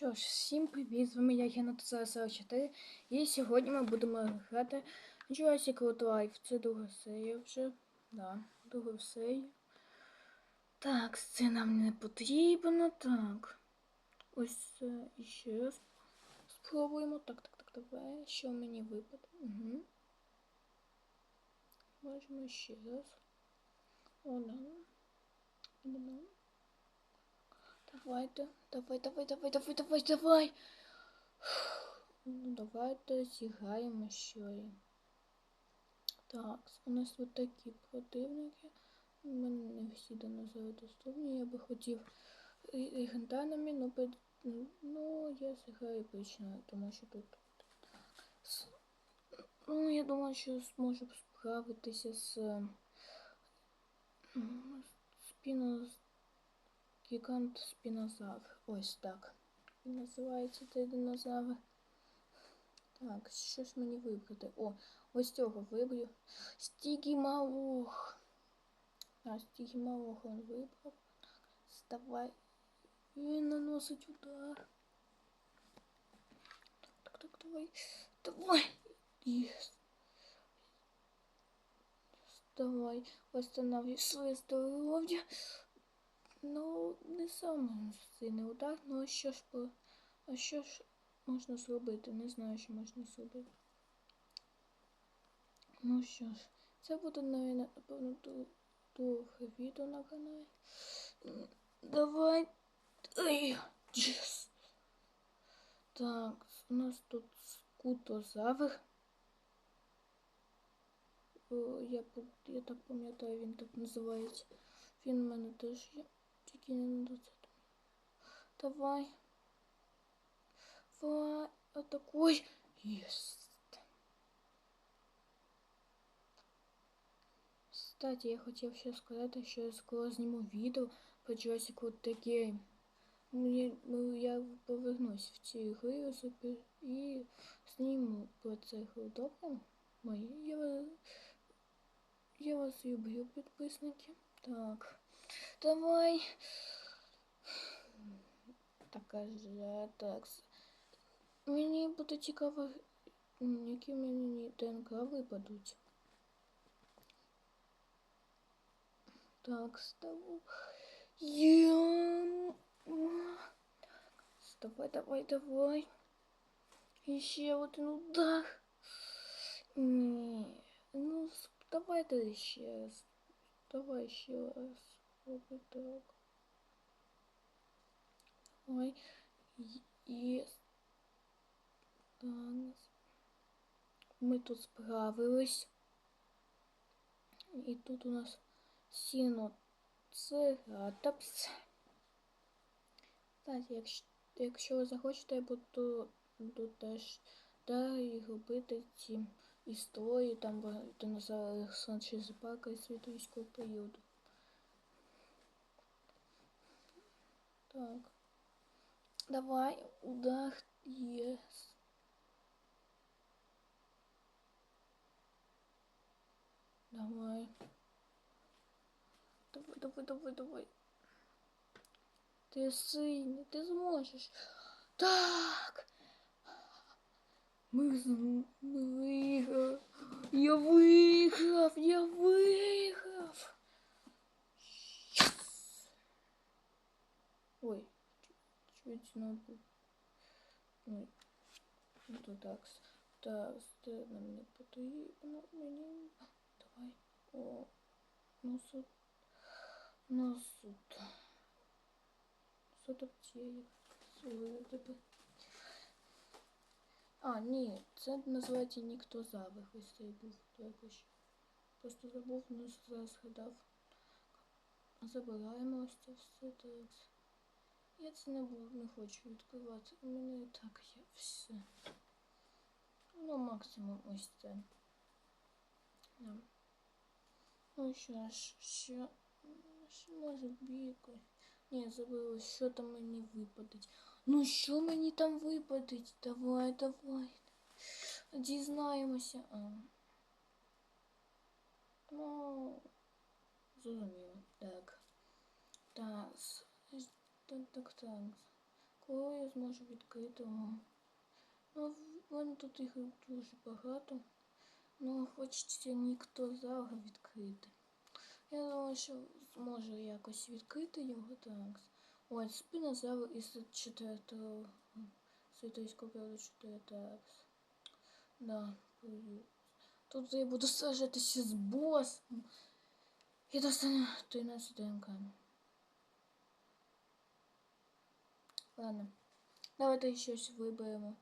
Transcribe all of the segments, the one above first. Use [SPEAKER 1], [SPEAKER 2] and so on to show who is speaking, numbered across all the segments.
[SPEAKER 1] Що ж, всім привіт! З вами я Гена 44 і сьогодні ми будемо грати Jurassic World Life. Це друга серія вже. Да, друга серія. Так, це нам не потрібно. Так. Ось це ще раз спробуємо. Так, так, так, давай. Що мені випаде? Угу. Можемо ще раз. О, да. Да. Давайте, давай, давай, давай, давай, давай, давай. Ну, давайте зіграємо ще. Так, у нас от такі противники. У мене не всі динозаври доступні. Я би хотів легендарними, ну, пед- ну, я зіграю обичною, тому що тут. Ну, я думаю, що зможу справитися з спіно Гігант спінозавр. Ось так. Він називається цей динозавр. Так, що ж мені вибрати? О, ось цього вибраю. Стігімалох. А, стігімалох он вибрав. Вставай. Він наносить удар. Так, так, так, давай. Давай. Єс. Давай, восстанавливай своє здоров'я. Ну, не самий сильний удар, ну а що ж по- а що ж можна зробити? Не знаю, що можна зробити. Ну що ж, це буде, навіть, напевно, довге відео на каналі. Давай. Ай, джес. Так, у нас тут скутозавр. Я, пом- я так пам'ятаю, він так називається. Він в мене теж є. Тільки не на 20. Давай. Давай. Атакуй. Єс. Кстати, я хотів ще сказати, що я скоро зніму відео про Jurassic World The Game. Мені, ну, я повернусь в ці гри і зніму про це гру. Я, вас- я вас люблю, підписники. Так. Давай. Так, каже, так. Мені буде цікаво, м, які мені ДНК випадуть. Так, ставу. Єм. Давай, давай, давай. І ще один удар. Ні. Ну, с- давайте ще раз. Давай ще раз. Так. Ой. І... Ми тут справились. І тут у нас сіноцератопс. Кстати, якщо, якщо ви захочете, я буду, буду теж далі робити ці історії, там Олександра Зипака і світовійського періоду. Так. Давай, удар. Єс. Давай. Давай, давай, давай, давай. Ти сильний, ти зможеш. Так. Ми, з- ми виграв. Я виграв, я виграв. Єс. Ой, чуть. Ой, ну то так. Та це нам не потрібно мені. Давай. О, ну суд. Ну суд. Суд аптеї. тебе. А, ні, це називається Ніктозавр. Ось цей був також. Просто забув, ну згадав. Забираємо ось це все так. Я це не буду, не хочу відкривати. У мене і так є все. Ну, максимум ось це. Да. Ну що ж, що, що може бійко? Ні, забула, що там мені випадить. Ну що мені там випадить? Давай, давай. Дізнаємося. А. Ну, зрозуміло. Так. Так. Так, так, так. Коли я зможу відкрити. О. Ну, в мене тут їх дуже багато. Ну, хочеться ніхто завга відкрити. Я думаю, що зможу якось відкрити його так. Ось спинозавр із четвертого світовського періоду 4 так. Да. Тут я буду сражатися з босом. І достану 13 ДНК. Ладно. Давайте щось виберемо.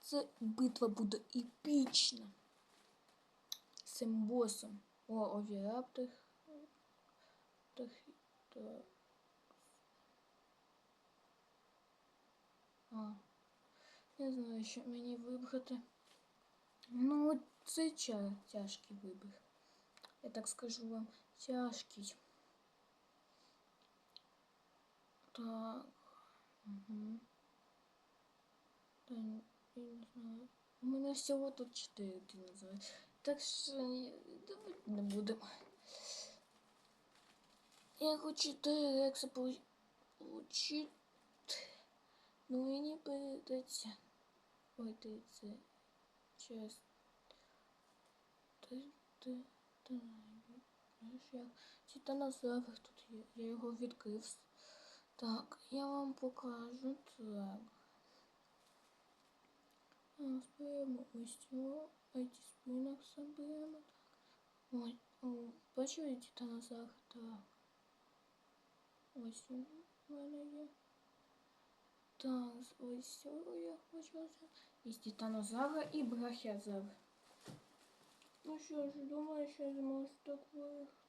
[SPEAKER 1] Це битва буде епічна. З цим босом. О, так. А. Не знаю, що мені вибрати. Ну, це тяжкий вибір. Я так скажу вам, тяжкий. Так. Угу. Та, я не знаю. У мене всього тут 4 динозаври. Так що давайте не будемо. Я хочу 4 рекса получить. Ну мені придеться. Ой, ти це через ти ти ти тут є. Я його відкрив. Так, я вам покажу так. Зберемо ось цього, а ці спинок заберемо. Ой, о, бачили титанозавр? Так. Ось він у мене є. Так, ось цього я хочу. Із титанозавра і брахіозавр. Ну що ж, думаю, що я зможу так виїхати. У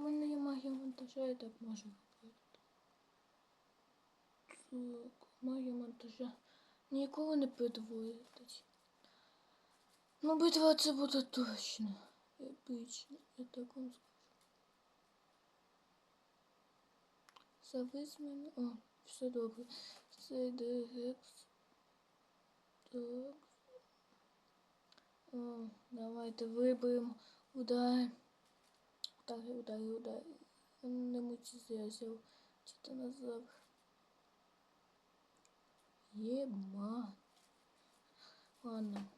[SPEAKER 1] мене є магія монтажа, я так можу робити. Так, магія монтажа. Ніколи не підводить. Ну, битва це буде точно. Епічно, я так вам скажу. Завис мене. О, все добре. Це дирекс. Так. О, давайте виберемо. Удар. Удари, удари, удари. Не мутизезил. Что-то назад. Ема. Ладно.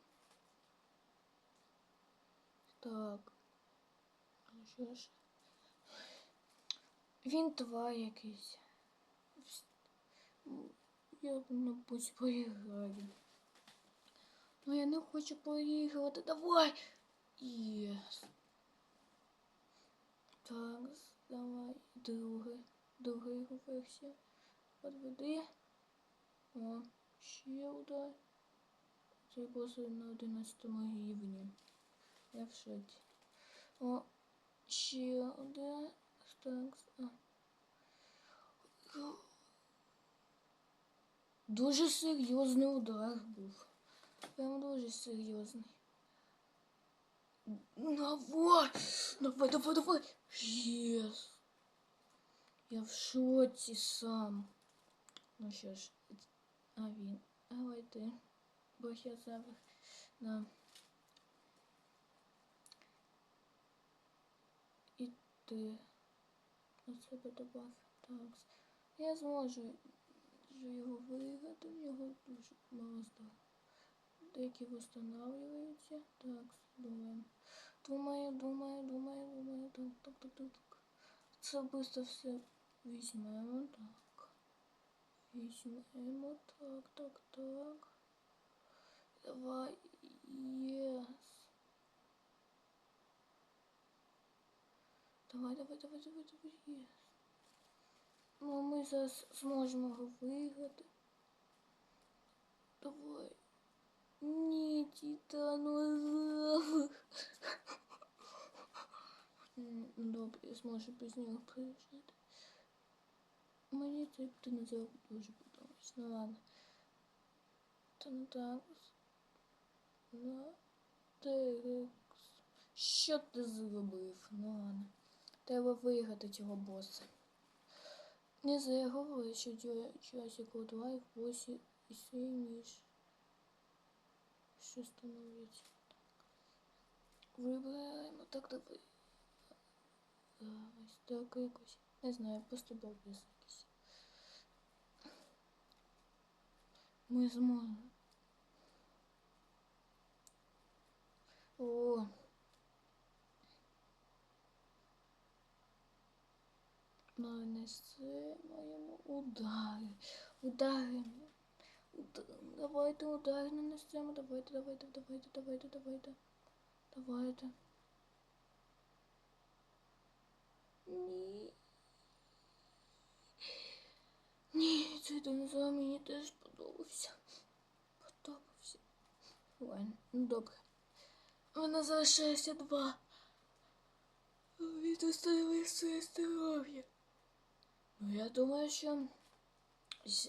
[SPEAKER 1] Так. Ну що ж. Він твар якийсь. Я, мабуть, поіграю. Ну я не хочу поіграти. Давай! Єс. Давай. Другий. Друга його версія. Подведи. О, ще удар. Цей бос на 11 рівні. Я в шоці. О, ще удар. Так, а. Дуже серйозний удар був. Прям дуже серйозний. Давай! Давай, давай, давай! Єс! Я в шоці сам. Ну що ж, а він. Давай ти. Бо я зараз. Да. І ти. На себе добав. Так. Я зможу його виграти, в нього дуже мало здоров'я. Деякі восстанавливаються. Так, думаємо. Думаю, думаю, думаю, думаю. Так, так, так, так, так. Быстро все візьмемо. Так. Візьмемо. Так, так, так. Давай. Єс. Давай, давай, давай, давай, давай, єс. Ну, ми зараз зможемо його виграти. Давай. Ні, титанозавр. Добре, я зможу без нього приїжджати. Мені цей титанозавр дуже подобається. Ну ладно. Титанозавр. На Терекс. Що ти зробив? Ну ладно. Треба виграти цього боса. Не говорять, що Jurassic World Life босі і сильніше. Що становиться? Вибираємо так давай. Ось так якось. Не знаю, просто балбес якийсь. Ми зможемо. О. Нанесемо йому удари. Удари. Давайте удари нанесемо. Давайте, давайте, давайте, давайте, давайте. Давайте. Ні. Ні, цей динозавр мені теж подобався. Подобався. Ладно, ну добре. У мене залишилося два. Він оставив своє здоров'я. Ну, я думаю, що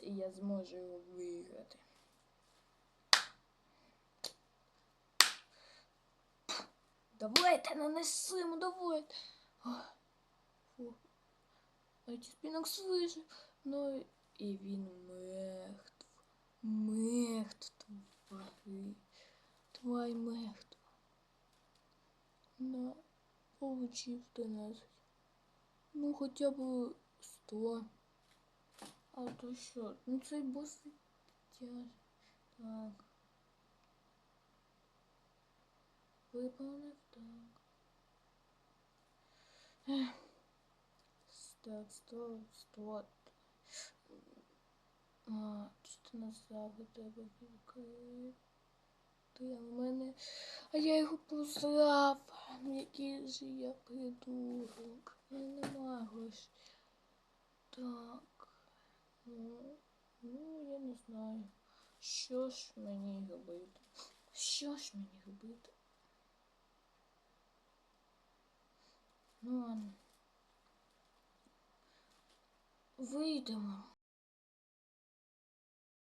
[SPEAKER 1] я зможу його виграти. Давайте нанесемо, давайте. Ох, Фу. А ті спінок вижив. Ну і він мертв. Мертв. Твари. Тварь мертва. На, получив 13. Ну хоча б 100. А то що? Ну цей бос тяж. Так. Виповнив так. Так, 100, 100. А, що назад треба відкрити. А в мене. А я його позрав. Який же я придурок. Я не можу. Так. Ну, я не знаю. Що ж мені робити? Що ж мені робити? Ну ладно. Вийдемо.